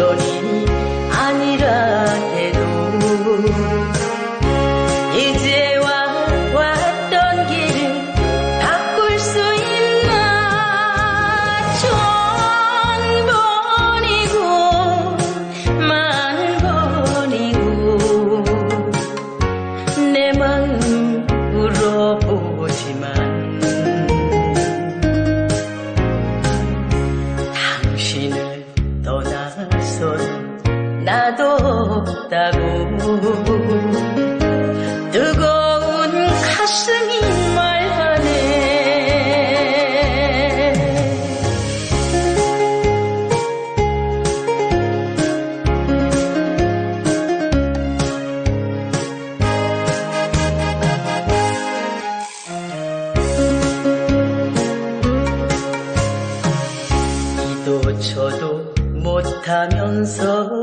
dos 나도 없다고. 뜨거운 가슴이 말하네. 이도 저도 못하면서